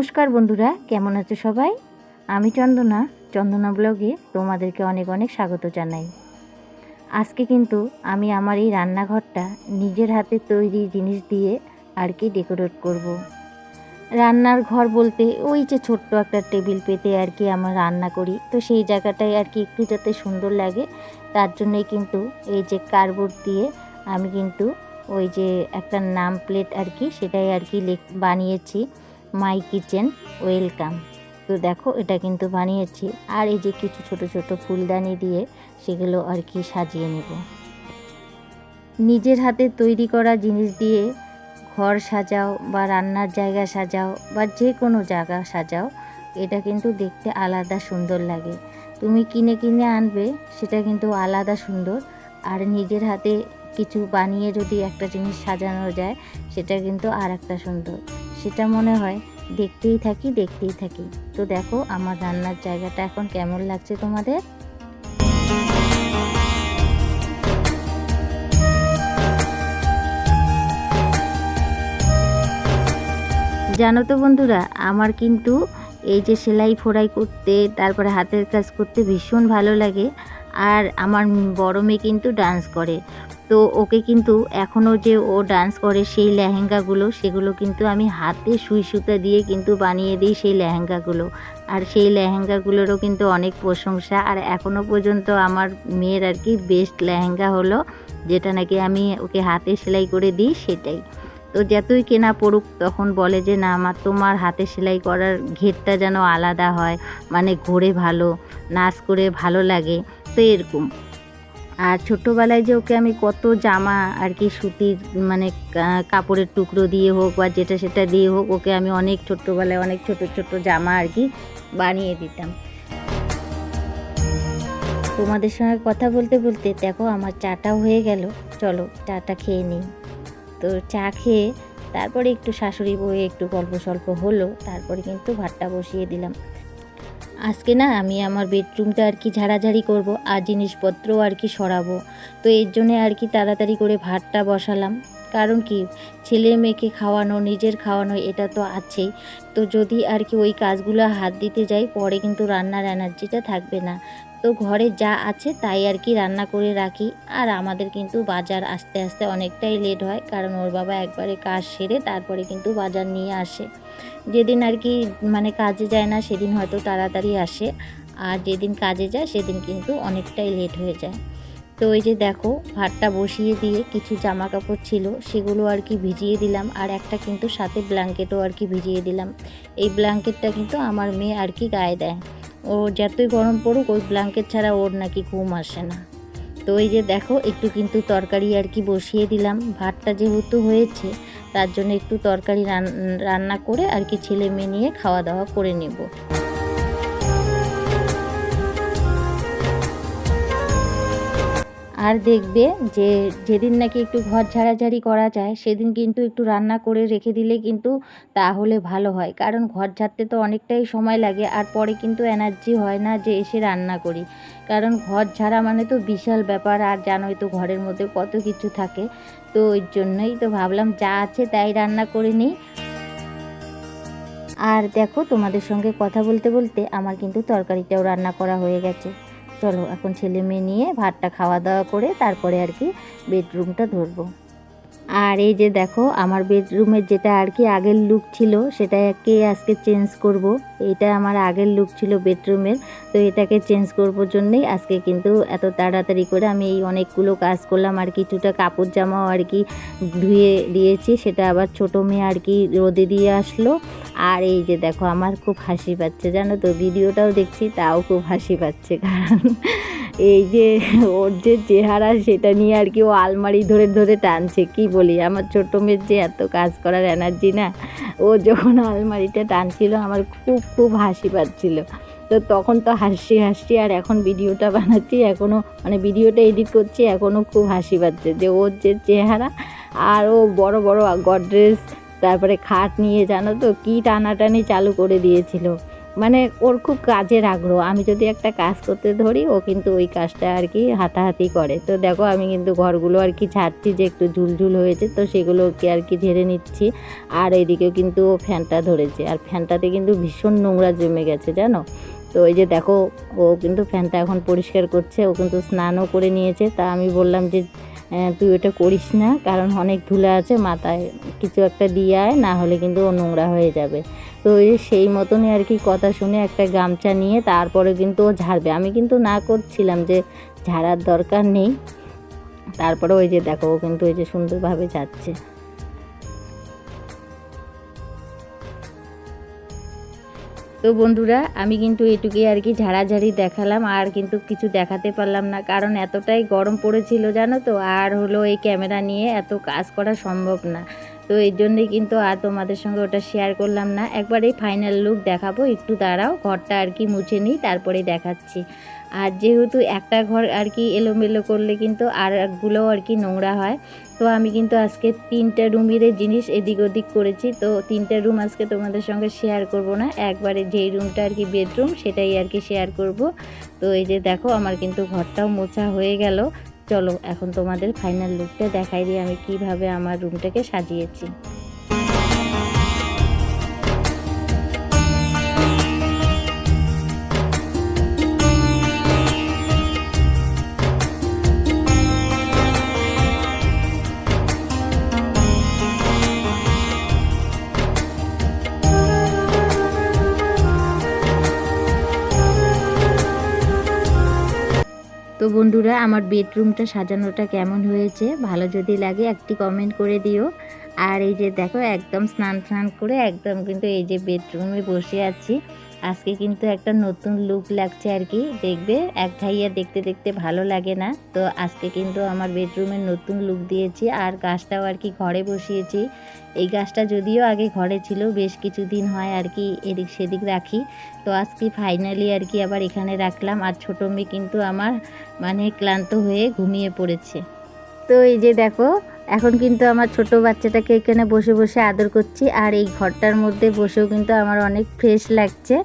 নমস্কার বন্ধুরা, কেমন আছো সবাই? আমি চন্দনা চন্দনা ব্লগে তোমাদেরকে অনেক অনেক স্বাগত জানাই। আজকে কিন্তু আমি আমার এই রান্নাঘরটা নিজের হাতে তৈরি জিনিস দিয়ে আর কি ডেকোরেট করব। রান্নার ঘর বলতে ওই যে ছোট্ট একটা টেবিল পেতে আর কি আমরা রান্না করি। তো সেই জায়গাটায় আর কি একটু যাতে সুন্দর লাগে, তার জন্যই কিন্তু এই যে কার্ডবোর্ড দিয়ে আমি কিন্তু ওই যে একটা নাম প্লেট আর কি সেটাই আর কি বানিয়েছি। My kitchen, welcome. তো দেখো, এটা কিন্তু বানিয়েছি। আর এই যে কিছু ছোট ছোট ফুলদানি দিয়ে সেগুলো আর কি সাজিয়ে নেব। নিজের হাতে তৈরি করা জিনিস দিয়ে ঘর সাজাও বা রান্নার জায়গা সাজাও বা যে কোনো জায়গা সাজাও, এটা কিন্তু দেখতে আলাদা সুন্দর লাগে। তুমি কিনে কিনে আনবে, সেটা কিন্তু আলাদা সুন্দর। আর নিজের হাতে কিছু বানিয়ে যদি একটা জিনিস সাজানো যায়, সেটা কিন্তু আর একটা সুন্দর। সেটা মনে হয় দেখতেই থাকি দেখতেই থাকি। তো দেখো, আমার রান্নার জায়গাটা এখন কেমন লাগছে তোমাদের? জানো তো বন্ধুরা, আমার কিন্তু এই যে সেলাই ফোড়াই করতে, তারপরে হাতের কাজ করতে ভীষণ ভালো লাগে। আর আমার বড় মেয়ে কিন্তু ডান্স করে। তো ওকে কিন্তু এখনও যে ও ডান্স করে সেই লেহেঙ্গাগুলো, সেগুলো কিন্তু আমি হাতে সুই সুতা দিয়ে কিন্তু বানিয়ে দিই সেই লেহেঙ্গাগুলো। আর সেই লেহেঙ্গাগুলোরও কিন্তু অনেক প্রশংসা। আর এখনও পর্যন্ত আমার মেয়ের আর কি বেস্ট লেহেঙ্গা হলো, যেটা নাকি আমি ওকে হাতে সেলাই করে দিই সেটাই। তো যতই কেনা পড়ুক, তখন বলে যে, না আমার তোমার হাতে সেলাই করার ঘেরটা যেন আলাদা হয় মানে ঘোরে ভালো, নাচ করে ভালো লাগে। তো এরকম। আর ছোটোবেলায় যে ওকে আমি কত জামা আর কি সুতির মানে কাপড়ের টুকরো দিয়ে হোক বা যেটা সেটা দিয়ে হোক, ওকে আমি অনেক ছোট্টোবেলায় অনেক ছোট ছোট জামা আর কি বানিয়ে দিতাম। তোমাদের সঙ্গে কথা বলতে বলতে দেখো আমার চাটাও হয়ে গেল। চলো চাটা খেয়ে নিই। তো চা খেয়ে তারপরে একটু শাশুড়ি বয়ে একটু গল্প সল্প হলো, তারপরে কিন্তু ভাতটা বসিয়ে দিলাম। আজকে না আমি আমার বেডরুমটা আর কি ঝাড়াঝাড়ি করব, আর জিনিসপত্রও আর কি সরাবো। তো এর জন্যে আর কি তাড়াতাড়ি করে ভাতটা বসালাম। কারণ কি, ছেলে মেয়েকে খাওয়ানো, নিজের খাওয়ানো এটা তো আছেই। তো যদি আর কি ওই কাজগুলো হাত দিতে যাই, পরে কিন্তু রান্নার এনার্জিটা থাকবে না। তো ঘরে যা আছে তাই আর কি রান্না করে রাখি। আর আমাদের কিন্তু বাজার আস্তে আস্তে অনেকটাই লেট হয়, কারণ ওর বাবা একবারে কাজ সেরে তারপরে কিন্তু বাজার নিয়ে আসে। যেদিন আর কি মানে কাজে যায় না, সেদিন হয়তো তাড়াতাড়ি আসে। আর যেদিন কাজে যায়, সেদিন কিন্তু অনেকটাই লেট হয়ে যায়। তো ওই যে দেখো, ভাতটা বসিয়ে দিয়ে কিছু জামা কাপড় ছিল, সেগুলো আর কি ভিজিয়ে দিলাম। আর একটা কিন্তু সাথে ব্ল্যাঙ্কেটও আর কি ভিজিয়ে দিলাম। এই ব্ল্যাঙ্কেটটা কিন্তু আমার মেয়ে আর কি গায়ে দেয়। ও যতই গরম পড়ুক, ওই ব্ল্যাঙ্কেট ছাড়া ওর নাকি ঘুম আসে না। তো এই যে দেখো, একটু কিন্তু তরকারি আর কি বসিয়ে দিলাম। ভাতটা যেহেতু হয়েছে, তার জন্য একটু তরকারি রান- রান্না করে আর কি ছেলে মেয়ে নিয়ে খাওয়া দাওয়া করে নেব। আর দেখবে যে যেদিন নাকি একটু ঘর ঝাড়াঝাড়ি করা যায়, সেদিন কিন্তু একটু রান্না করে রেখে দিলে কিন্তু তাহলে ভালো হয়। কারণ ঘর ঝাড়তে তো অনেকটাই সময় লাগে আর পরে কিন্তু এনার্জি হয় না যে এসে রান্না করি। কারণ ঘর ঝাড়া মানে তো বিশাল ব্যাপার আর জানোই তো ঘরের মধ্যে কত কিছু থাকে। তো ওই জন্যই তো ভাবলাম যা আছে তাই রান্না করে নিই। আর দেখো তোমাদের সঙ্গে কথা বলতে বলতে আমার কিন্তু তরকারিটাও রান্না করা হয়ে গেছে। চলো এখন ছেলে মেয়ে নিয়ে ভাতটা খাওয়া দাওয়া করে তারপরে আর কি বেডরুমটা ধরবো। আর এই যে দেখো, আমার বেডরুমের যেটা আর কি আগের লুক ছিল সেটাকে আজকে চেঞ্জ করব। এটা আমার আগের লুক ছিল বেডরুমের তো এটাকে চেঞ্জ করবার জন্যই আজকে কিন্তু এত তাড়াতাড়ি করে আমি এই অনেকগুলো কাজ করলাম। আর কিছুটা কাপড় জামাও আর কি ধুয়ে দিয়েছি, সেটা আবার ছোটো মেয়ে আর কি রোদে দিয়ে আসলো। আর এই যে দেখো, আমার খুব হাসি পাচ্ছে, জানো তো, ভিডিওটাও দেখছি, তাও খুব হাসি পাচ্ছে, কারণ এই যে ওর যে চেহারা সেটা নিয়ে আর কি ও আলমারি ধরে ধরে টানছে, কি বলি? আমার ছোটো মেয়ের যে এত কাজ করার এনার্জি না, ও যখন আলমারিটা টানছিল আমার খুব খুব হাসি পাচ্ছিল। তো তখন তো হাসি হাসি আর এখন ভিডিওটা বানাচ্ছি এখনও মানে ভিডিওটা এডিট করছি এখনও খুব হাসি পাচ্ছে যে ওর যে চেহারা আর ও বড় বড় গডরেজ, তারপরে খাট নিয়ে জানো তো, কী টানাটানি চালু করে দিয়েছিল। মানে ওর খুব কাজের আগ্রহ। আমি যদি একটা কাজ করতে ধরি ও কিন্তু ওই কাজটা আর কি হাতাহাতি করে। তো দেখো আমি কিন্তু ঘরগুলো আর কি ছাড়ছি যে একটু ঝুলঝুল হয়েছে তো সেগুলোকে আর কি ঝেড়ে নিচ্ছি। আর এদিকেও কিন্তু ও ফ্যানটা ধরেছে। আর ফ্যানটাতে কিন্তু ভীষণ নোংরা জমে গেছে জানো? তো এই যে দেখো ও কিন্তু ফ্যানটা এখন পরিষ্কার করছে ও কিন্তু স্নানও করে নিয়েছে। তা আমি বললাম যে "আহ, তুই ওটা করিস না কারণ অনেক ধুলা আছে মাথায় কিছু একটা দিয়ে আয় না হলে কিন্তু ও নোংরা হয়ে যাবে। তো সেই মতনই আর কি কথা শুনে একটা গামছা নিয়ে তারপরে কিন্তু ও ঝাড়বে। আমি কিন্তু না করছিলাম যে ঝাড়ার দরকার নেই। তারপরে ওই যে দেখো, ও কিন্তু ওই যে সুন্দরভাবে যাচ্ছে তো বন্ধুরা, আমি কিন্তু এটুকুই আর কি ঝাড়াঝাড়ি দেখালাম, আর কিন্তু কিছু দেখাতে পারলাম না, কারণ এতটাই গরম পড়েছিল জানো তো, আর হলো এই ক্যামেরা নিয়ে এত কাজ করা সম্ভব না। তো এই জন্যই কিন্তু আর তোমাদের সঙ্গে ওটা শেয়ার করলাম না। একবার এই ফাইনাল লুক দেখাবো, একটু দাঁড়াও, ঘরটা আর কি মুছে নিই তারপরে দেখাচ্ছি। আর যেহেতু একটা ঘর আর কি এলোমেলো করলে কিন্তু আর একগুলো আর কি নোংরা হয়, তো আমি কিন্তু আজকে তিনটা রুমের জিনিস এদিক ওদিক করেছি। তো তিনটা রুম আজকে তোমাদের সঙ্গে শেয়ার করব না, একবারে যেই রুমটা আর কি বেডরুম সেটাই আর কি শেয়ার করব। তো এই যে দেখো, আমার কিন্তু ঘরটাও মোছা হয়ে গেল। চলো এখন তোমাদের ফাইনাল লুকটা দেখাই দিই আমি কীভাবে আমার রুমটাকে সাজিয়েছি। তো বন্ধুরা, আমার বেডরুমটা সাজানোটা কেমন হয়েছে? ভালো যদি লাগে একটি কমেন্ট করে দিও। আর এই যে দেখো, একদম স্নান স্নান করে একদম কিন্তু এই যে বেডরুমে বসে আছি। আজকে কিন্তু একটা নতুন লুক লাগছে আর কি। দেখবে, এক ঘাইয়া দেখতে দেখতে ভালো লাগে না। তো আজকে কিন্তু আমার বেডরুমে নতুন লুক দিয়েছি আর গাছটাও আর কি ঘরে বসিয়েছি। এই গাছটা যদিও আগে ঘরে ছিল, বেশ কিছুদিন হয় আর কি এদিক সেদিক রাখি। তো আজকে ফাইনালি আর কি আবার এখানে রাখলাম। আর ছোটো মেয়ে কিন্তু আমার মানে ক্লান্ত হয়ে ঘুমিয়ে পড়েছে। তো এই যে দেখো, এখন কিন্তু আমার ছোট বাচ্চাটাকে এখানে বসে বসে আদর করছি আর এই ঘরটার মধ্যে বসেও কিন্তু আমার অনেক ফ্রেশ লাগছে।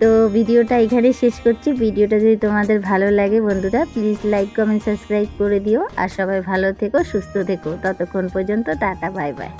তো ভিডিওটা এখানেই শেষ করছি। ভিডিওটা যদি তোমাদের ভালো লাগে বন্ধুরা প্লিজ লাইক কমেন্ট সাবস্ক্রাইব করে দিও। আর সবাই ভালো থেকো, সুস্থ থেকো। ততক্ষণ পর্যন্ত টাটা বাই বাই